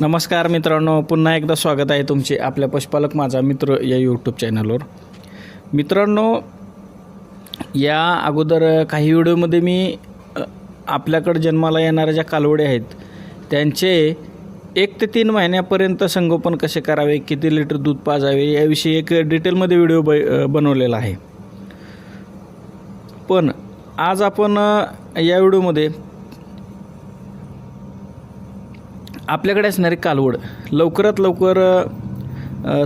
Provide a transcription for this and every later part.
नमस्कार मित्रांनो पुन्हा एकदा स्वागत आहे तुमचे आपल्या पशुपालक माझा मित्र या यूट्यूब चॅनलवर मित्रांनो या अगोदर काही व्हिडिओमध्ये मी आपल्याकडे जन्माला येणाऱ्या ज्या कालवडे आहेत त्यांचे एक ते तीन महिन्यापर्यंत संगोपन कसे करावे किती लिटर दूध पाजावे याविषयी एक डिटेलमध्ये व्हिडिओ ब बनवलेला आहे. पण आज आपण या व्हिडिओमध्ये आपल्याकडे असणारी कालवड लवकरात लवकर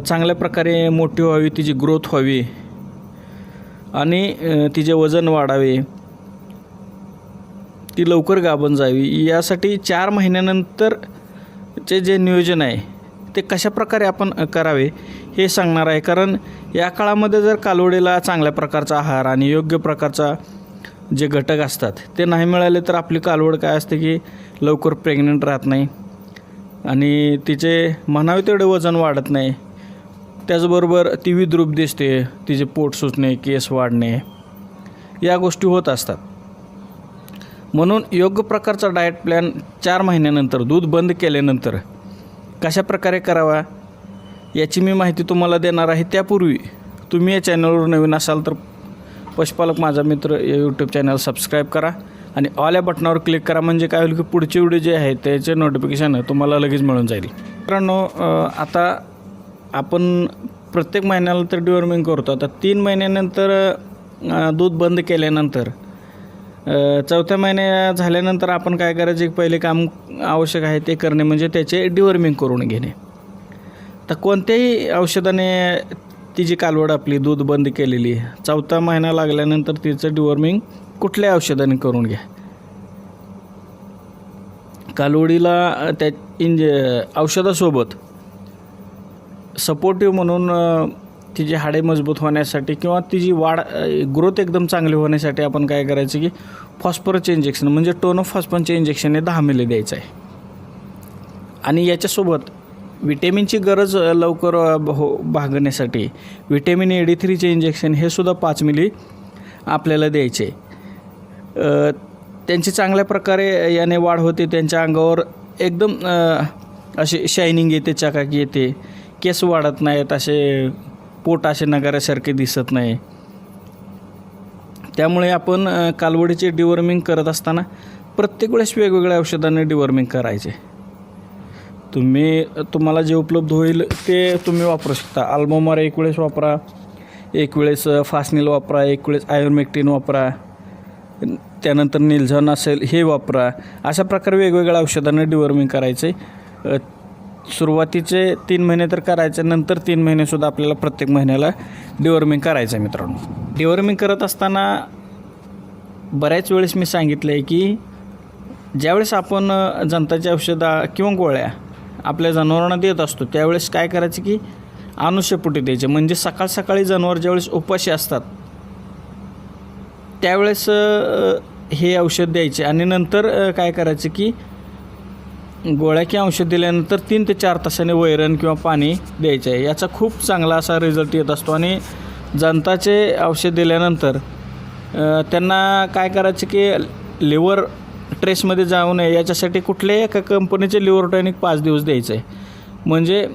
चांगल्या प्रकारे मोठी व्हावी तिची ग्रोथ व्हावी आणि तिचे वजन वाढावे ती लवकर गाभण जावी. यासाठी चार महिन्यानंतरचे जे नियोजन आहे ते कशा प्रकारे आपण करावे हे सांगणार आहे. कारण या काळामध्ये जर कालवडीला चांगल्या प्रकारचा आहार आणि योग्य प्रकारचा जे घटक असतात ते नाही मिळाले तर आपली कालवड काय असते की लवकर प्रेग्नंट राहत नाही. आणि तिचे म्हणावे तेवढे वजन वाढत नाही. त्याचबरोबर ती विद्रूप दिसते तिचे पोट सुचणे केस वाढणे या गोष्टी होत असतात. म्हणून योग्य प्रकारचा डाएट प्लॅन चार महिन्यानंतर दूध बंद केल्यानंतर कशा प्रकारे करावा याची मी माहिती तुम्हाला देणार आहे. त्यापूर्वी तुम्ही या चॅनलवर नवीन असाल तर पशुपालक माझा मित्र या यूट्यूब चॅनल सबस्क्राईब करा. आणि ऑल या बटनावर क्लिक करा म्हणजे काय होईल की पुढचे व्हिडिओ जे आहे त्याचे नोटिफिकेशन तुम्हाला लगेच मिळून जाईल. मित्रांनो आता आपण प्रत्येक महिन्याला तर डिवॉर्मिंग करतो. आता तीन महिन्यानंतर दूध बंद केल्यानंतर चौथ्या महिन्या झाल्यानंतर आपण काय करायचे? पहिले काम आवश्यक आहे ते करणे म्हणजे त्याचे डिवॉर्मिंग करून घेणे. तर कोणत्याही औषधाने ती जी कालवड आपली दूध बंद केलेली आहे चौथा महिना लागल्यानंतर तिचं डिवॉर्मिंग कुठल्या औषधाने करून घ्या? कालवडीला त्या इंज औषधासोबत सपोर्टिव्ह म्हणून तिची हाडे मजबूत होण्यासाठी किंवा तिची वाढ ग्रोथ एकदम चांगली होण्यासाठी आपण काय करायचं की फॉस्फरसचे इंजेक्शन म्हणजे टोन ऑफ फॉस्फनचे इंजेक्शन हे दहा मिली द्यायचं आहे. आणि याच्यासोबत विटॅमिनची गरज लवकर हो भागण्यासाठी विटॅमिन ए डी थ्रीचे इंजेक्शन हे सुद्धा पाच मिली आपल्याला द्यायचे आहे. त्यांची चांगल्या प्रकारे याने वाढ होते. त्यांच्या अंगावर एकदम असे अशी शायनिंग येते चकाकी येते. केस वाढत नाहीत असे पोट असे नगाऱ्यासारखे दिसत नाही. त्यामुळे आपण कालवडीचे डिवॉर्मिंग करत असताना प्रत्येक वेळेस वेगवेगळ्या औषधाने डिवॉर्मिंग करायचे. तुम्ही तुम्हाला जे उपलब्ध होईल ते तुम्ही वापरू शकता. अल्बोमार एक वेळेस वापरा एक वेळेस फासनील वापरा एक वेळेस आयुर्मेक्टिन वापरा. त्यानंतर निलझन असेल हे वापरा. अशा प्रकारे वेगवेगळ्या औषधांना डिवॉर्मिंग करायचे. सुरुवातीचे तीन महिने तर करायचे नंतर तीन महिनेसुद्धा आपल्याला प्रत्येक महिन्याला डिवॉर्मिंग करायचं आहे मित्रांनो. डिवॉर्मिंग करत असताना बऱ्याच वेळेस मी सांगितलं आहे की ज्यावेळेस आपण जनताची जंताची औषधं किंवा गोळ्या आपल्या जनावरांना देत असतो त्यावेळेस काय करायचं की अनुष्यपुटी द्यायचे. म्हणजे सकाळ सकाळी जनावर ज्यावेळेस उपाशी असतात त्यावेळेस हे औषध द्यायचे. आणि नंतर काय करायचं की गोळ्या किंवा औषध दिल्यानंतर तीन ते चार तासाने वैरण किंवा पाणी द्यायचे आहे. याचा खूप चांगला असा रिझल्ट येत असतो. आणि जंताचे औषध दिल्यानंतर त्यांना काय करायचं की लिव्हर ट्रेसमध्ये जाऊ नये. याच्यासाठी कुठल्याही एका कंपनीचे लिव्हर टॉनिक पाच दिवस द्यायचं आहे. म्हणजे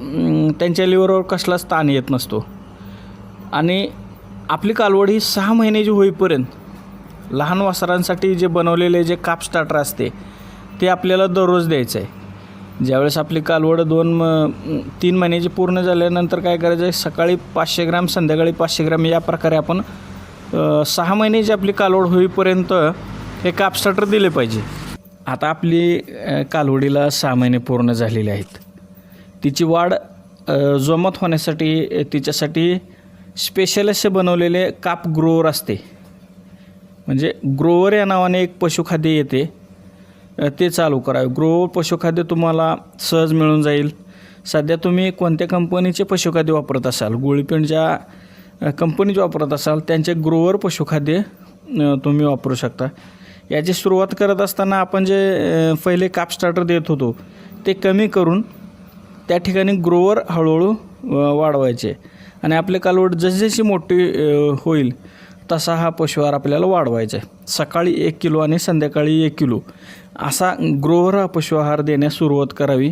त्यांच्या लिव्हरवर कसलाच ताण येत नसतो. आणि आपली कालवड ही सहा महिन्याची होईपर्यंत लहान वासरांसाठी जे बनवलेले जे काप स्टार्टर असते ते आपल्याला दररोज द्यायचं आहे ज्यावेळेस आपली कालवड दोन म- तीन महिन्याची पूर्ण झाल्यानंतर काय करायचं आहे सकाळी पाचशे ग्रॅम संध्याकाळी पाचशे ग्रॅम या प्रकारे आपण सहा महिन्याची आपली कालवड होईपर्यंत हे काप स्टार्टर दिले पाहिजे. आता आपली कालवडीला सहा महिने पूर्ण झालेले आहेत. तिची वाढ जोमत होण्यासाठी तिच्यासाठी स्पेशल असे बनवलेले काप ग्रोवर असते. म्हणजे ग्रोवर या नावाने एक पशुखाद्य येते. ते चालू करावे ग्रोवर पशुखाद्य तुम्हाला सहज मिळून जाईल. सध्या तुम्ही कोणत्या कंपनीचे पशुखाद्य वापरत असाल? गोळीपेंड ज्या कंपनीचे वापरत असाल त्यांचे ग्रोवर पशुखाद्य तुम्ही वापरू शकता. याची सुरुवात करत असताना आपण जे पहिले काप स्टार्टर देत होतो ते कमी करून त्या ठिकाणी ग्रोवर हळूहळू वाढवायचे. आणि आपले कालवड जसजशी मोठी होईल तसा हा पशुहार आपल्याला वाढवायचा आहे. सकाळी एक किलो आणि संध्याकाळी एक किलो. असा ग्रोवर हा पशुआहार देण्यास सुरुवात करावी.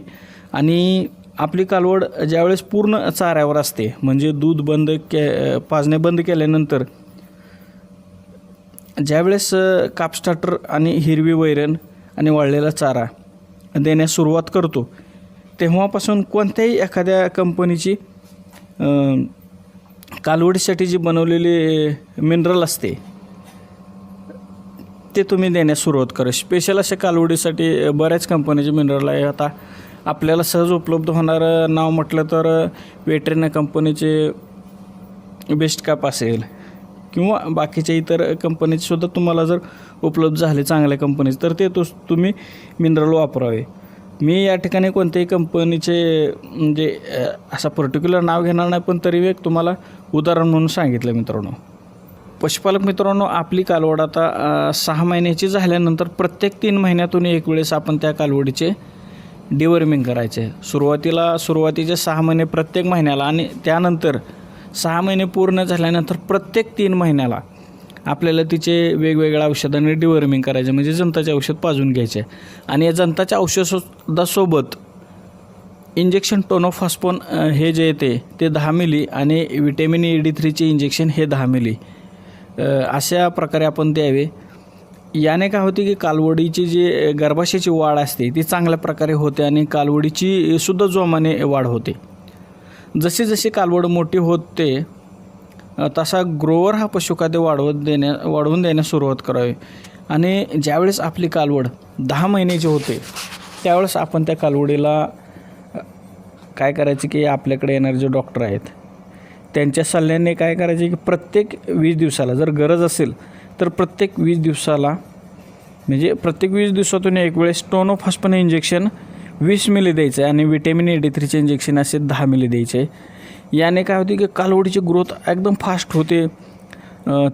आणि आपली कालवड ज्यावेळेस पूर्ण चाऱ्यावर असते म्हणजे दूध बंद के पाजणे बंद केल्यानंतर ज्यावेळेस अ, काप स्टार्टर आणि हिरवी वैरण आणि वाळलेला चारा देण्यास सुरुवात करतो तेव्हापासून कोणत्याही एखाद्या कंपनीची कालवडीसाठी जी बनवलेली मिनरल असते ते तुम्ही देण्यास सुरुवात करा. स्पेशल अशा कालवडीसाठी बऱ्याच कंपनीचे मिनरल आहे. आता आपल्याला सहज उपलब्ध होणारं नाव म्हटलं तर वेटरिना कंपनीचे बेस्ट काप असेल किंवा बाकीच्या इतर कंपनीचे सुद्धा तुम्हाला जर उपलब्ध झाले चांगल्या कंपनीचे तर ते तो तुम्ही मिनरल वापरावे. मी या ठिकाणी कोणत्याही कंपनीचे म्हणजे असं असा पर्टिक्युलर नाव घेणार नाही पण तरी एक तुम्हाला उदाहरण म्हणून सांगितलं मित्रांनो. पशुपालक मित्रांनो आपली कालवड आता सहा महिन्याची झाल्यानंतर प्रत्येक तीन महिन्यातून एक वेळेस आपण त्या कालवडीचे डिवर्मिंग करायचे. सुरुवातीला सुरुवातीचे सहा महिने प्रत्येक महिन्याला आणि त्यानंतर सहा महिने पूर्ण झाल्यानंतर प्रत्येक तीन महिन्याला आपल्याला तिचे वेगवेगळ्या औषधांनी डिवर्मिंग करायचे म्हणजे जंताचे औषध पाजून घ्यायचे. आणि या जंताच्या औषधासोबत इंजेक्शन टोनोफॉस्पोन हे जे येते ते दहा मिली आणि विटॅमिन ई डी थ्रीचे इंजेक्शन हे दहा मिली अशा प्रकारे आपण द्यावे. याने काय होते की कालवडीची जी गर्भाशयाची वाढ असते ती चांगल्या प्रकारे होते आणि कालवडीची सुद्धा जोमाने वाढ होते. जशी जशी कालवड मोठी होते तसा ग्रोवर हा पशुखाद्य वाढवत देण्या वाढवून देण्यास सुरुवात करावी. आणि ज्यावेळेस आपली कालवड दहा महिन्याची होते त्यावेळेस आपण त्या कालवडीला काय करायचे की आपल्याकडे येणारे जे डॉक्टर आहेत त्यांच्या सल्ल्याने काय करायचे की प्रत्येक वीस दिवसाला जर गरज असेल तर प्रत्येक वीस दिवसाला म्हणजे प्रत्येक वीस दिवसातून एक वेळेस टोनोफॉस्पन इंजेक्शन वीस मिली द्यायचं आहे आणि विटॅमिन ए डी थ्रीचे इंजेक्शन असे दहा मिली द्यायचे. आहे याने काय होते की कालवडीची ग्रोथ एकदम फास्ट होते.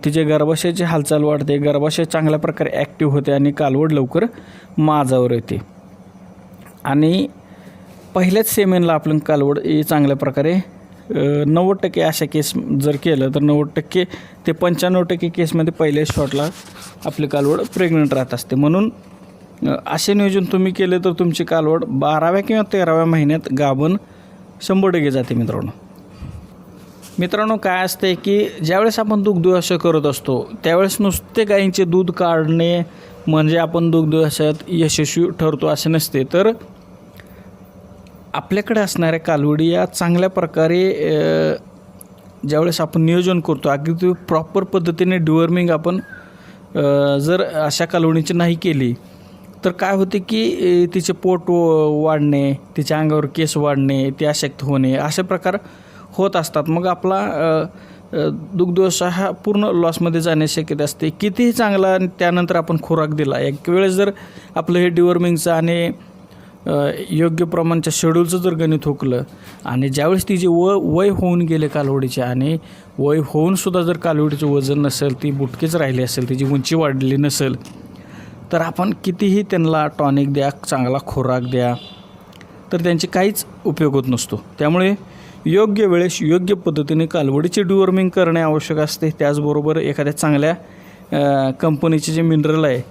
तिचे गर्भाशयाची हालचाल वाढते. गर्भाशय चांगल्या प्रकारे ॲक्टिव्ह होते आणि कालवड लवकर माझावर येते. आणि पहिल्याच सेमेनला आपण कालवड ही चांगल्या प्रकारे नव्वद टक्के अशा केस जर केलं तर नव्वद टक्के ते पंच्याण्णव टक्के केसमध्ये पहिल्या शॉटला आपली कालवड प्रेग्नंट राहत असते. म्हणून असे नियोजन तुम्ही केले तर तुमची कालवड बाराव्या किंवा तेराव्या महिन्यात गाभण शंभर टक्के जाते मित्रांनो. मित्रांनो काय असते की ज्यावेळेस आपण दुग्धव्यवसाय करत असतो त्यावेळेस नुसते गायींचे दूध काढणे म्हणजे आपण दुग्धव्यवसायात यशस्वी ठरतो असे नसते. तर आपल्याकडे असणाऱ्या कालवडी या चांगल्या प्रकारे ज्यावेळेस आपण नियोजन करतो अगदी प्रॉपर पद्धतीने डिवर्मिंग आपण जर अशा कालवणीची नाही केली तर काय होते की तिचे पोट व- वाढणे तिच्या अंगावर केस वाढणे ती अशक्त होणे असे प्रकार होत असतात. मग आपला दुग्धव्यवसाय हा पूर्ण लॉसमध्ये जाण्याची शक्यता असते. कितीही चांगला आणि त्यानंतर आपण खुराक दिला. एक वेळेस जर आपलं हे डिवॉर्मिंगचं आणि योग्य प्रमाणच्या शेड्यूलचं जर गणित हुकलं आणि ज्यावेळेस तिचे व वय होऊन गेले कालवडीचे आणि वय होऊनसुद्धा जर कालवडीचं वजन नसेल ती बुटकेच राहिली असेल तिची उंची वाढली नसेल तर आपण कितीही त्यांना टॉनिक द्या चांगला खुराक द्या तर त्यांचे काहीच उपयोग होत नसतो. त्यामुळे योग्य वेळेस योग्य पद्धतीने कालवडीचे डिवॉर्मिंग करणे आवश्यक असते. त्याचबरोबर एखाद्या चांगल्या कंपनीचे जे मिनरल आहे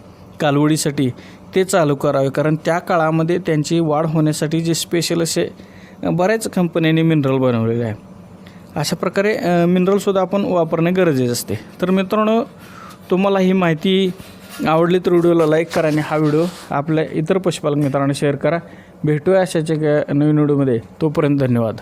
कालवडीसाठी ते चालू करावे. कारण त्या काळामध्ये त्यांची वाढ होण्यासाठी जे स्पेशल असे बऱ्याच कंपन्यांनी मिनरल बनवलेले आहे. अशा प्रकारे मिनरलसुद्धा आपण वापरणे गरजेचे असते. तर मित्रांनो तुम्हाला ही माहिती आवडली तर व्हिडिओला लाईक करा आणि हा व्हिडिओ आपल्या इतर पशुपालक मित्रांना शेअर करा. भेटूया अशाच्या नवीन व्हिडिओमध्ये. तोपर्यंत धन्यवाद.